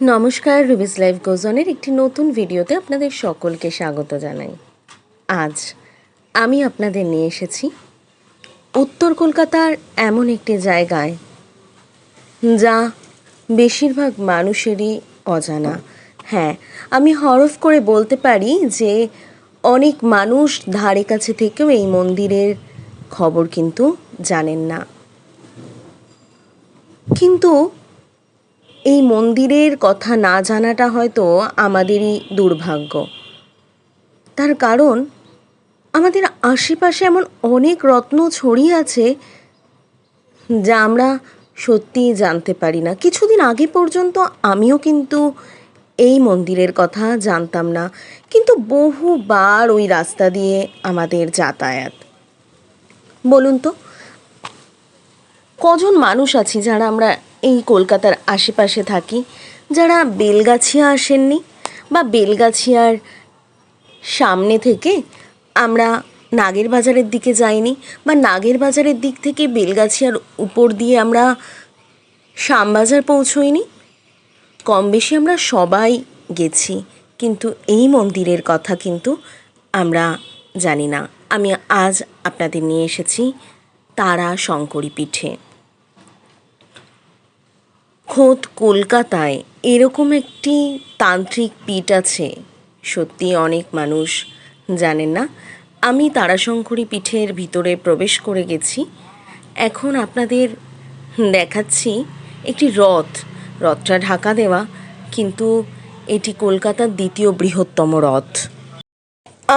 নমস্কার রুবিস লাইভ গোজনের একটি নতুন ভিডিওতে আপনাদের সকলকে স্বাগত জানাই। আজ আমি আপনাদের নিয়ে এসেছি উত্তর কলকাতার এমন একটি জায়গায় যা বেশিরভাগ মানুষেরই অজানা। হ্যাঁ আমি হরফ করে বলতে পারি যে অনেক মানুষ ধারে কাছে থেকেও এই মন্দিরের খবর কিন্তু জানেন না। কিন্তু এই মন্দিরের কথা না জানাটা হয়তো আমাদেরই দুর্ভাগ্য। তার কারণ আমাদের আশেপাশে এমন অনেক রত্ন ছড়িয়ে আছে যা আমরা সত্যিই জানতে পারি না। কিছুদিন আগে পর্যন্ত আমিও কিন্তু এই মন্দিরের কথা জানতাম না। কিন্তু বহুবার ওই রাস্তা দিয়ে আমাদের যাতায়াত। বলুন তো, কজন মানুষ আছি যারা আমরা এই কলকাতার আশেপাশে থাকি? যারা বেলগাছিয়া আসেননি বা বেলগাছিয়ার সামনে থেকে আমরা নাগের বাজারের দিকে যাইনি বা নাগের বাজারের দিক থেকে বেলগাছিয়ার উপর দিয়ে আমরা শ্যামবাজার পৌঁছোইনি। কম বেশি আমরা সবাই গেছি, কিন্তু এই মন্দিরের কথা কিন্তু আমরা জানি না। আমি আজ আপনাদের নিয়ে এসেছি তারা শঙ্করী পিঠে খোদ কলকাতায় এরকম একটি তান্ত্রিক পীঠ আছে। সত্যি অনেক মানুষ জানেন না, আমি তারাশঙ্করী পীঠের ভিতরে প্রবেশ করে গেছি। এখন আপনাদের দেখাচ্ছি একটি রথ, রথটা ঢাকা দেওয়া, কিন্তু এটি কলকাতার দ্বিতীয় বৃহত্তম রথ।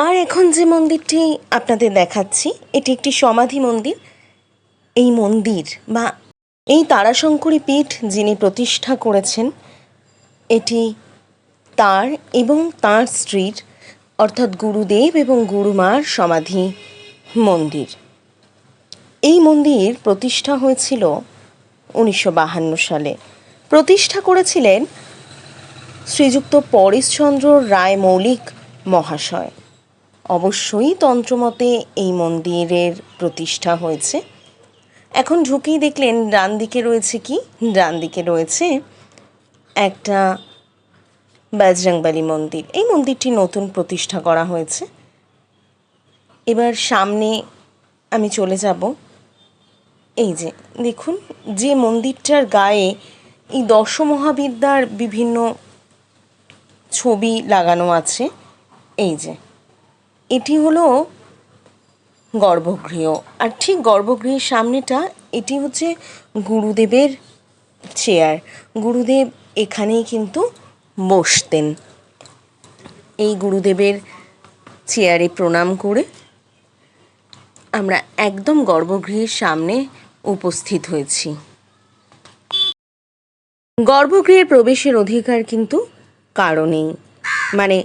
আর এখন যে মন্দিরটি আপনাদের দেখাচ্ছি, এটি একটি সমাধি মন্দির। এই মন্দির বা এই তারাশঙ্করী পীঠ যিনি প্রতিষ্ঠা করেছেন, এটি তার এবং তার স্ত্রীর অর্থাৎ গুরুদেব এবং গুরুমার সমাধি মন্দির। এই মন্দির প্রতিষ্ঠা হয়েছিল উনিশশো সালে। প্রতিষ্ঠা করেছিলেন শ্রীযুক্ত পরেশচন্দ্র রায় মৌলিক মহাশয়। অবশ্যই তন্ত্রমতে এই মন্দিরের প্রতিষ্ঠা হয়েছে। এখন ঢুকেই দেখলেন ডান দিকে রয়েছে কি? ডান দিকে রয়েছে একটা বজরংবলী মন্দির। এই মন্দিরটি নতুন প্রতিষ্ঠা করা হয়েছে। এবার সামনে আমি চলে যাব। এই যে, দেখুন, যে মন্দিরটার গায়ে এই দশমহাবিদ্যার বিভিন্ন ছবি লাগানো আছে। এই যে, এটি হলো গর্ভগৃহ। আর ঠিক গর্ভগৃহের সামনেটা, এটি হচ্ছে গুরুদেবের চেয়ার গুরুদেব এখানেই কিন্তু বসতেন। এই গুরুদেবের চেয়ারে প্রণাম করে আমরা একদম গর্ভগৃহের সামনে উপস্থিত হয়েছি। গর্ভগৃহে প্রবেশের অধিকার কিন্তু কারণেই। মানে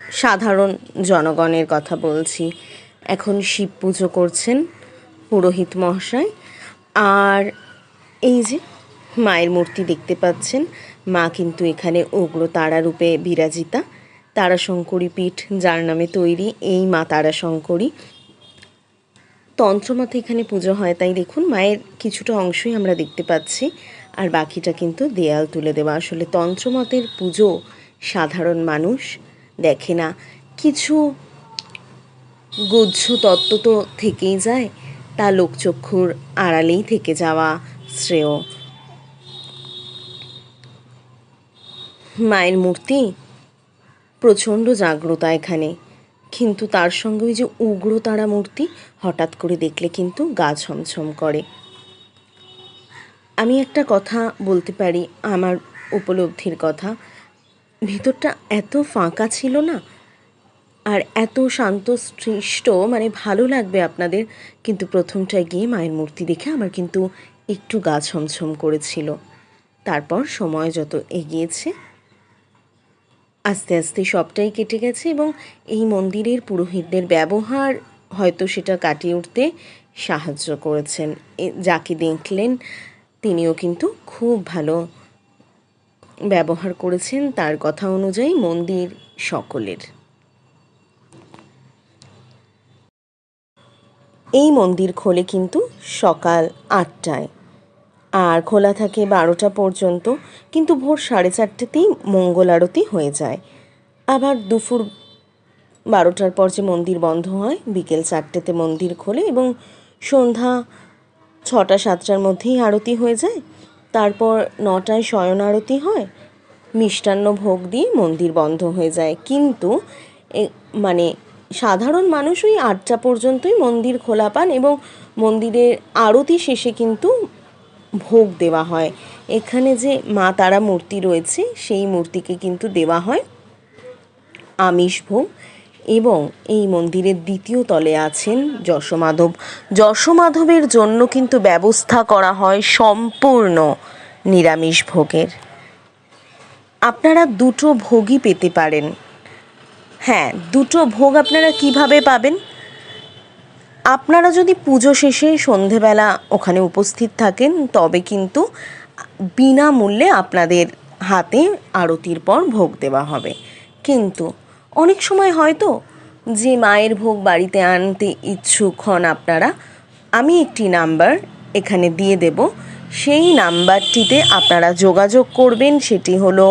সাধারণ জনগণের কথা বলছি। এখন শিব পুজো করছেন পুরোহিত মহাশয়। আর এই যে মায়ের মূর্তি দেখতে পাচ্ছেন মা কিন্তু এখানে উগ্র তারারূপে বিরাজিতা। তারাশঙ্করী পীঠ, যার নামে তৈরি এই মা তারাশঙ্করী। তন্ত্রমতে এখানে পুজো হয়, তাই দেখুন, মায়ের কিছুটা অংশই আমরা দেখতে পাচ্ছি, আর বাকিটা কিন্তু দেয়াল তুলে দেওয়া। আসলে তন্ত্রমতের পুজো সাধারণ মানুষ দেখে না। কিছু গুহ্য তত্ত্ব তো থেকেই যায়, তা লোকচক্ষুর আড়ালেই থেকে যাওয়া শ্রেয়। মায়ের মূর্তি? প্রচণ্ড জাগ্রতা এখানে। কিন্তু তার সঙ্গে ওই যে উগ্রতারা মূর্তি হঠাৎ করে দেখলে কিন্তু গা ছমছম করে। আমি একটা কথা বলতে পারি আমার উপলব্ধির কথা। ভিতরটা এত ফাঁকা ছিল না? আর এত শান্ত, সৃষ্ট মানে ভালো লাগবে আপনাদের। কিন্তু প্রথমটায় গিয়ে মায়ের মূর্তি দেখে আমার কিন্তু একটু গা ছমছম করেছিল। তারপর সময় যত এগিয়েছে আস্তে আস্তে সবটাই কেটে গেছে এবং এই মন্দিরের পুরোহিতদের ব্যবহার হয়তো সেটা কাটিয়ে উঠতে সাহায্য করেছেন। যাকে দেখলেন তিনিও কিন্তু খুব ভালো ব্যবহার করেছেন তার কথা অনুযায়ী মন্দির সকলের। এই মন্দির খোলে কিন্তু সকাল আটটায়। আর খোলা থাকে বারোটা পর্যন্ত, কিন্তু ভোর সাড়ে চারটেতেই মঙ্গল আরতি হয়ে যায়। আবার দুপুর বারোটার পর যে মন্দির বন্ধ হয়, বিকেল চারটেতে মন্দির খোলে এবং সন্ধ্যা ছটা, সাতটার মধ্যেই আরতি হয়ে যায়। তারপর নটায় শয়ন আরতি হয়। মিষ্টান্ন ভোগ দিয়ে মন্দির বন্ধ হয়ে যায়। কিন্তু মানে সাধারণ মানুষ ওই আটটা পর্যন্তই মন্দির খোলা পান এবং মন্দিরের আরতি শেষে কিন্তু ভোগ দেওয়া হয়। এখানে যে মা তারা মূর্তি রয়েছে, সেই মূর্তিকে কিন্তু দেওয়া হয় আমিষ ভোগ। এবং এই মন্দিরের দ্বিতীয় তলে আছেন যশোমাধব। যশোমাধবের জন্য কিন্তু ব্যবস্থা করা হয় সম্পূর্ণ নিরামিষ ভোগের। আপনারা দুটো ভোগই পেতে পারেন। হ্যাঁ দুটো ভোগ আপনারা কীভাবে পাবেন? আপনারা যদি পুজো শেষে সন্ধেবেলা ওখানে উপস্থিত থাকেন, তবে কিন্তু বিনামূল্যে আপনাদের হাতে আরতির পর ভোগ দেওয়া হবে। কিন্তু অনেক সময় হয়তো যে মায়ের ভোগ বাড়িতে আনতে ইচ্ছুক হন আপনারা, আমি একটি নাম্বার এখানে দিয়ে দেব। সেই নাম্বারটিতে আপনারা যোগাযোগ করবেন, সেটি হলো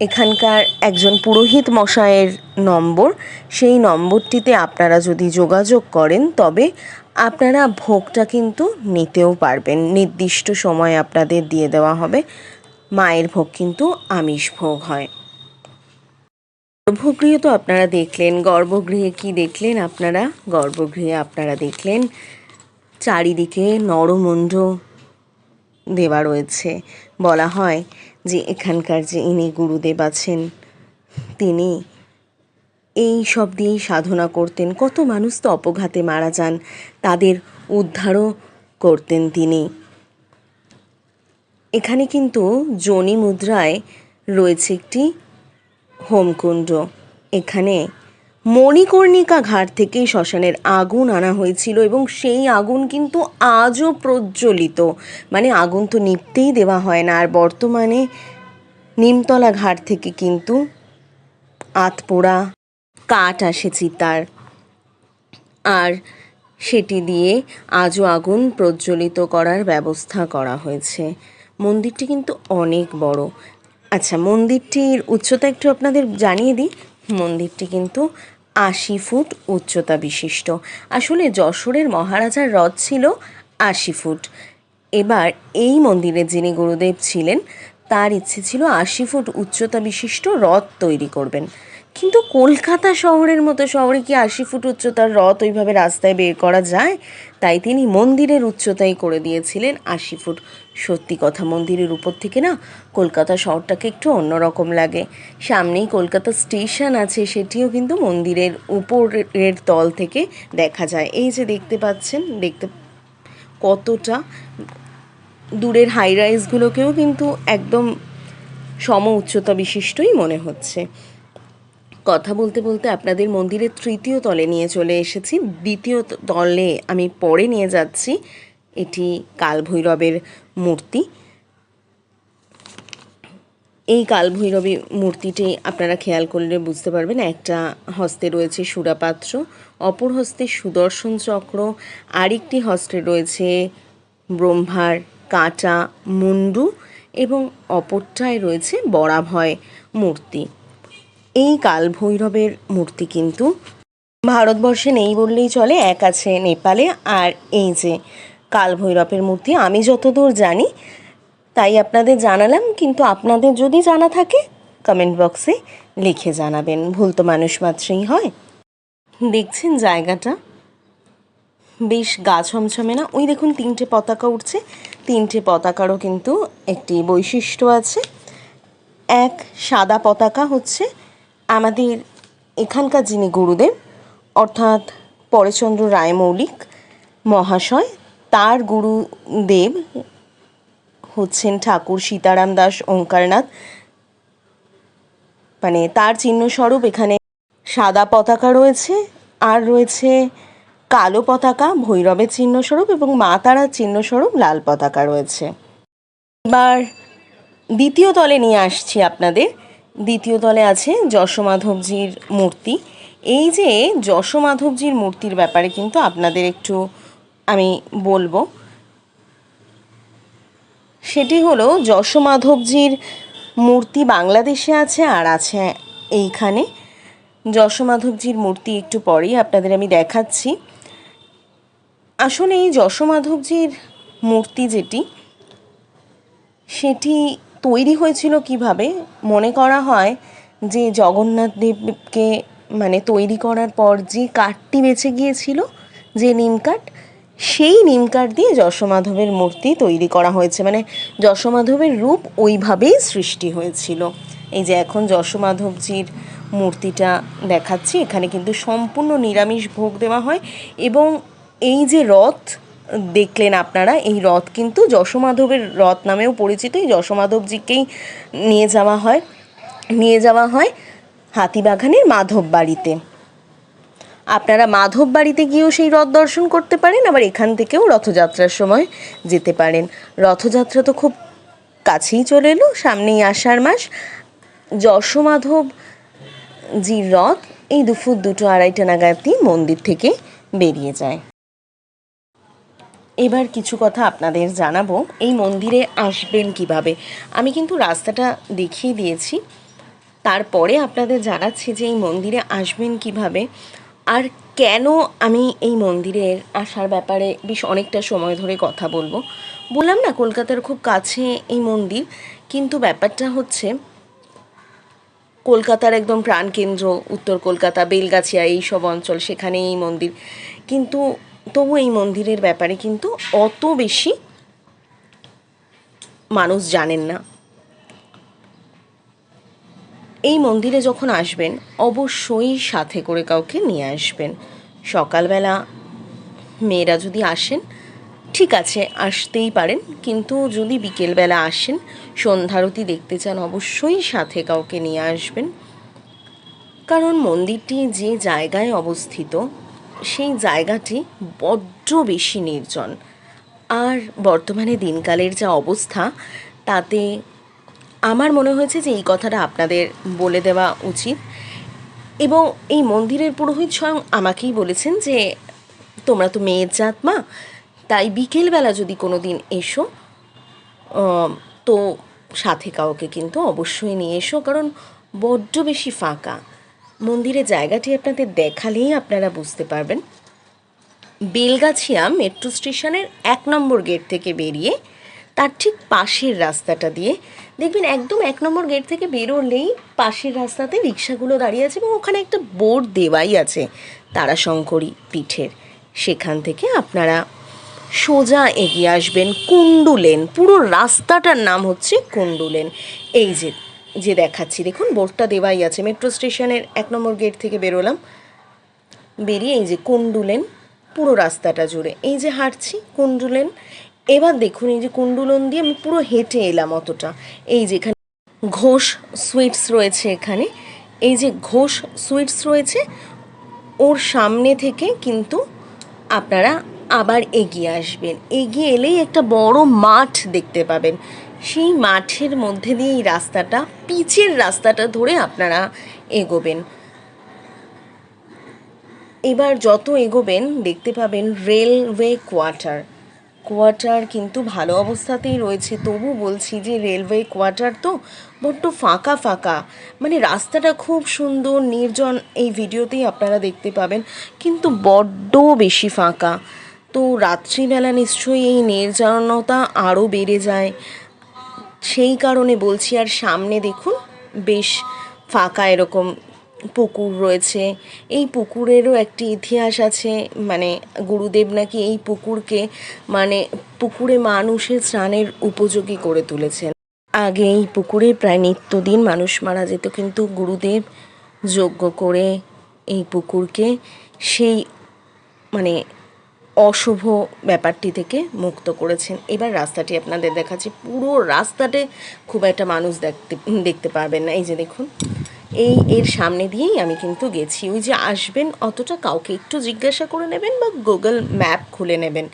এখানকার একজন পুরোহিত মশায়ের নম্বর। সেই নম্বরটিতে আপনারা যদি যোগাযোগ করেন, তবে আপনারা ভোগটা কিন্তু নিতেও পারবেন। নির্দিষ্ট সময় আপনাদের দিয়ে দেওয়া হবে। মায়ের ভোগ কিন্তু আমিষ ভোগ হয়। গর্ভগৃহে তো আপনারা দেখলেন, গর্ভগৃহে কি দেখলেন আপনারা? গর্ভগৃহে আপনারা দেখলেন, চারিদিকে নরমুণ্ড দেওয়া রয়েছে। বলা হয় যে এখানকার যে ইনি গুরুদেব আছেন, তিনি এই সব দিয়েই সাধনা করতেন। কত মানুষ তো অপঘাতে মারা যান। তাদের উদ্ধারও করতেন তিনি। এখানে কিন্তু জনি মুদ্রায় রয়েছে একটি হোমকুণ্ড। এখানে মণিকর্ণিকা ঘাট থেকেই শ্মশানের আগুন আনা হয়েছিল এবং সেই আগুন কিন্তু আজও প্রজ্বলিত। মানে আগুন তো নিপতেই দেওয়া হয় না, আর বর্তমানে নিমতলা ঘাট থেকে কিন্তু আতপোড়া কাঠ আসে চিতার। আর সেটি দিয়ে আজও আগুন প্রজ্বলিত করার ব্যবস্থা করা হয়েছে। মন্দিরটি কিন্তু অনেক বড়। আচ্ছা মন্দিরটির উচ্চতা একটু আপনাদের জানিয়ে দিই। মন্দিরটি কিন্তু আশি ফুট উচ্চতা বিশিষ্ট। আসলে যশোরের মহারাজার হ্রদ ছিল আশি ফুট। এবার এই মন্দিরে যিনি গুরুদেব ছিলেন, তার ইচ্ছে ছিল আশি ফুট উচ্চতা বিশিষ্ট হ্রদ তৈরি করবেন। কিন্তু কলকাতা শহরের মতো শহরে কি আশি ফুট উচ্চতার রথ ওইভাবে রাস্তায় বের করা যায়? তাই তিনি মন্দিরের উচ্চতাই করে দিয়েছিলেন আশি ফুট। সত্যি কথা, মন্দিরের উপর থেকে না কলকাতা শহরটাকে একটু অন্যরকম লাগে। সামনেই কলকাতা স্টেশন আছে, সেটিও কিন্তু মন্দিরের উপরের তল থেকে দেখা যায়। এই যে দেখতে পাচ্ছেন, দেখতে কতটা দূরের হাই রাইজগুলোকেও কিন্তু একদম সম উচ্চতা বিশিষ্টই মনে হচ্ছে। কথা বলতে বলতে আপনাদের মন্দিরের তৃতীয় তলে নিয়ে চলে এসেছি। দ্বিতীয় তলে আমি পরে নিয়ে যাচ্ছি। এটি কালভৈরবের মূর্তি। এই কালভৈরবী মূর্তিটি আপনারা খেয়াল করলে বুঝতে পারবেন, একটা হস্তে রয়েছে সুরাপাত্র, অপর হস্তে সুদর্শন চক্র, আরেকটি হস্তে রয়েছে ব্রহ্মার কাঁটা মুন্ডু এবং অপরটায় রয়েছে বরাভয় মূর্তি। এই কালভৈরবের মূর্তি কিন্তু ভারতবর্ষে নেই বললেই চলে, এক আছে নেপালে আর এই যে কালভৈরবের মূর্তি, আমি যতদূর জানি, তাই আপনাদের জানালাম, কিন্তু আপনাদের যদি জানা থাকে কমেন্ট বক্সে লিখে জানাবেন। ভুল তো মানুষ মাত্রই হয়। দেখছেন জায়গাটা? বেশ গা ছমছমে না? ওই দেখুন তিনটে পতাকা উঠছে। তিনটে পতাকারও কিন্তু একটি বৈশিষ্ট্য আছে। এক সাদা পতাকা হচ্ছে আমাদের এখানকার যিনি গুরুদেব, অর্থাৎ পরেশচন্দ্র রায় মৌলিক মহাশয়, তার গুরুদেব হচ্ছেন ঠাকুর সীতারাম দাস ওঙ্কারনাথ। মানে তার চিহ্নস্বরূপ এখানে সাদা পতাকা রয়েছে, আর রয়েছে কালো পতাকা, ভৈরবের চিহ্নস্বরূপ এবং মা তারার চিহ্নস্বরূপ লাল পতাকা রয়েছে। এবার দ্বিতীয় তলে নিয়ে আসছি আপনাদের। দ্বিতীয় তলে আছে যশোমাধবজির মূর্তি। এই যে যশোমাধবজির মূর্তির ব্যাপারে কিন্তু আপনাদের একটু আমি বলব। সেটি হলো যশোমাধবজির মূর্তি বাংলাদেশে আছে আর আছে এইখানে। যশোমাধবজির মূর্তি একটু পরেই আপনাদের আমি দেখাচ্ছি। আসলে এই যশোমাধবজির মূর্তি যেটি, সেটি তৈরি হয়েছিল কীভাবে? মনে করা হয় যে জগন্নাথ দেবকে মানে তৈরি করার পর যে কাঠটি বেঁচে গিয়েছিল, যে নিম কাঠ, সেই নিম কাঠ দিয়ে যশোমাধবের মূর্তি তৈরি করা হয়েছে। মানে যশোমাধবের রূপ ওইভাবেই সৃষ্টি হয়েছিল। এই যে এখন যশোমাধবজির মূর্তিটা দেখাচ্ছি, এখানে কিন্তু সম্পূর্ণ নিরামিষ ভোগ দেওয়া হয় এবং এই যে রথ দেখলেন আপনারা, এই রথ কিন্তু যশোমাধবের রথ নামেও পরিচিত, এই যশোমাধবজিকেই নিয়ে যাওয়া হয়। নিয়ে যাওয়া হয় হাতিবাগানের মাধব বাড়িতে। আপনারা মাধব বাড়িতে গিয়েও সেই রথ দর্শন করতে পারেন, আবার এখান থেকেও রথযাত্রার সময় যেতে পারেন। রথযাত্রা তো খুব কাছেই চলে এলো, সামনেই আষাঢ় মাস। যশোমাধব জির রথ এই দুপুর দুটো আড়াইটা নাগাদই মন্দির থেকে বেরিয়ে যায়। এবার কিছু কথা আপনাদের জানাব। এই মন্দিরে আসবেন কীভাবে? আমি কিন্তু রাস্তাটা দেখিয়ে দিয়েছি। তারপরে আপনাদের জানাচ্ছি যে এই মন্দিরে আসবেন কীভাবে আর কেন আমি এই মন্দিরের আসার ব্যাপারে বেশ অনেকটা সময় ধরে কথা বলব। বললাম না, কলকাতার খুব কাছে এই মন্দির, কিন্তু ব্যাপারটা হচ্ছে কলকাতার একদম প্রাণকেন্দ্র, উত্তর কলকাতা, বেলগাছিয়া এই সব অঞ্চল সেখানে এই মন্দির। কিন্তু তবু এই মন্দিরের ব্যাপারে কিন্তু অত বেশি মানুষ জানেন না। এই মন্দিরে যখন আসবেন, অবশ্যই সাথে করে কাউকে নিয়ে আসবেন। সকালবেলা মেয়েরা যদি আসেন, ঠিক আছে, আসতেই পারেন। কিন্তু যদি বিকেলবেলা আসেন, সন্ধ্যারতি দেখতে চান, অবশ্যই সাথে কাউকে নিয়ে আসবেন। কারণ মন্দিরটি যে জায়গায় অবস্থিত সেই জায়গাটি বড্ড বেশি নির্জন। আর বর্তমানে দিনকালের যা অবস্থা, তাতে আমার মনে হয়েছে যে এই কথাটা আপনাদের বলে দেওয়া উচিত। এবং এই মন্দিরের পুরোহিত স্বয়ং আমাকেই বলেছেন যে, তোমরা তো মেয়ের জাত মা, তাই বিকেলবেলা যদি কোনো দিন এসো তো সাথে কাউকে কিন্তু অবশ্যই নিয়ে এসো, কারণ বড্ড বেশি ফাঁকা। মন্দিরের জায়গাটি আপনাদের দেখালেই আপনারা বুঝতে পারবেন। বেলগাছিয়া মেট্রো স্টেশনের এক নম্বর গেট থেকে বেরিয়ে তার ঠিক পাশের রাস্তাটা দিয়ে দেখবেন একদম এক নম্বর গেট থেকে বেরোলেই পাশের রাস্তাতে রিক্সাগুলো দাঁড়িয়ে আছে এবং ওখানে একটা বোর্ড দেওয়াই আছে তারাশঙ্করী পীঠের। সেখান থেকে আপনারা সোজা এগিয়ে আসবেন কুন্ডু লেন পুরো রাস্তাটার নাম হচ্ছে কুন্ডু লেন এই যে যে দেখাচ্ছি। দেখুন, বোর্ডটা দেওয়াই আছে। মেট্রো স্টেশনের এক নম্বর গেট থেকে বেরোলাম। বেরিয়ে এই যে কুন্ডুলেন পুরো রাস্তাটা জুড়ে। এই যে হাঁটছি কুন্ডুলেন এবার দেখুন এই যে কুন্ডুলন দিয়ে আমি পুরো হেঁটে এলাম অতটা। এই যে এখানে ঘোষ সুইটস রয়েছে এখানে। এই যে ঘোষ সুইটস রয়েছে, ওর সামনে থেকে কিন্তু আপনারা আবার এগিয়ে আসবেন। এগিয়ে এলেই একটা বড় মাঠ দেখতে পাবেন। সেই মাঠের মধ্যে দিয়ে এই রাস্তাটা, পিচের রাস্তাটা ধরে আপনারা এগোবেন। এবার যত এগোবেন, দেখতে পাবেন রেলওয়ে কোয়ার্টার। কোয়ার্টার কিন্তু ভালো অবস্থাতেই রয়েছে। তবু বলছি যে রেলওয়ে কোয়ার্টার তো বড্ড ফাঁকা ফাঁকা। মানে রাস্তাটা খুব সুন্দর, নির্জন এই ভিডিওতেই আপনারা দেখতে পাবেন। কিন্তু বড্ড বেশি ফাঁকা। তো রাত্রিবেলা নিশ্চয়ই এই নির্জনতা আরও বেড়ে যায়। সেই কারণে বলছি, আর সামনে দেখুন, বেশ ফাঁকা এরকম পুকুর রয়েছে। এই পুকুরেরও একটি ইতিহাস আছে মানে গুরুদেব নাকি এই পুকুরকে মানে পুকুরে মানুষের স্নানের উপযোগী করে তুলেছেন। আগে এই পুকুরে প্রায় নিত্যদিন মানুষ মারা যেত, কিন্তু গুরুদেব যজ্ঞ করে এই পুকুরকে সেই মানে অশুভ ব্যাপারটি থেকে মুক্ত করেছেন। এবার রাস্তাটি আপনাদের দেখাচ্ছি। পুরো রাস্তাতে খুব একটা মানুষ দেখতে দেখতে পারবেন না। এই যে দেখুন, এই এর সামনে দিয়েই আমি কিন্তু গেছি। ওই যে আসবেন, অতটা কাউকে একটু জিজ্ঞাসা করে নেবেন বা গুগল ম্যাপ খুলে নেবেন।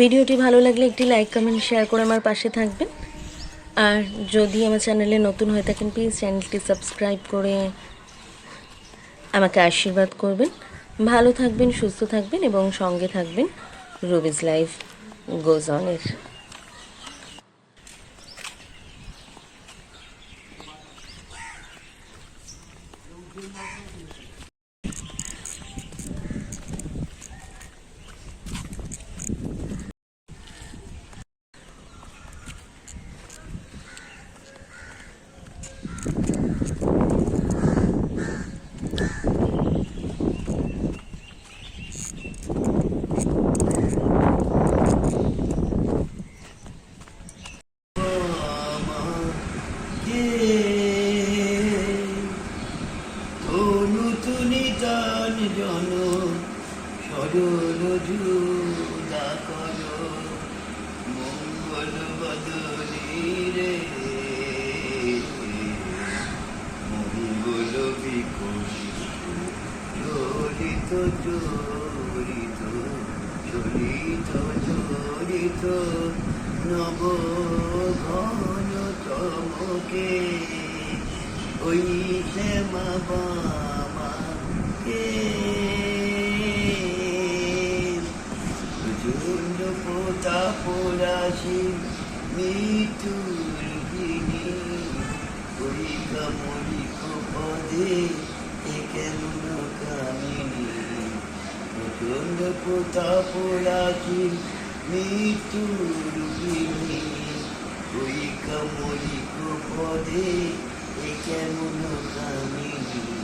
ভিডিওটি ভালো লাগলে একটি লাইক, কমেন্ট, শেয়ার করে আমার পাশে থাকবেন। আর যদি আমার চ্যানেলে নতুন হয়ে থাকেন, প্লিজ চ্যানেলটি সাবস্ক্রাইব করে আমাকে আশীর্বাদ করবেন। ভালো থাকবেন, সুস্থ থাকবেন এবং সঙ্গে থাকবেন রবিজ লাইফ গোজ অনের আমাকে তান জন, সরল জুদা কর। মঙ্গল বদলি রে মঙ্গল বিকশিত চরিত চরিত চরিত নব ঘন তমকে। ওই কে প্রচণ্ড পোতা পোড়াশি মৃত্যুর পদে এ কেমন কামিনী প্রচণ্ড পোতা পোড়াশি মৃত্যুর ওই পদে এ কেমন কামিনী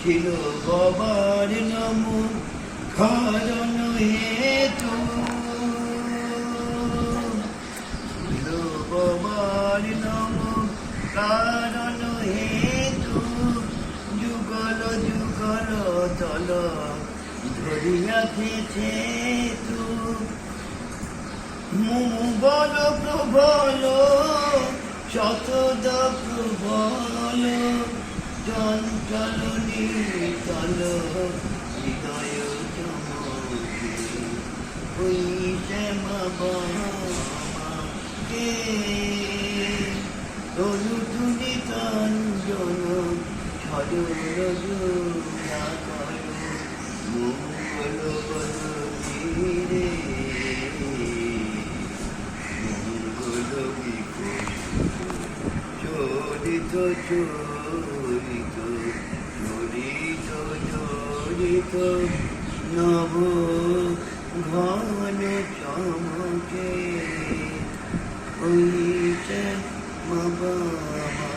ছিল বাবার নম কারণ হেতু ছিল বাবার নম কারণ হেতু যুগল যুগল তল ধরিয়াছে তু বল প্রবল, শতদ প্রবল। চঞ্চল নিতল হৃদয় চমকে ওই শ্যামা বামাকে তনু তুলি তঞ্জন সরল জোড়া কর, মঙ্গল বদলি রে মঙ্গল চরিত চরিত চরিত চরিত নব ঘন চমকে হইছে মা বাবা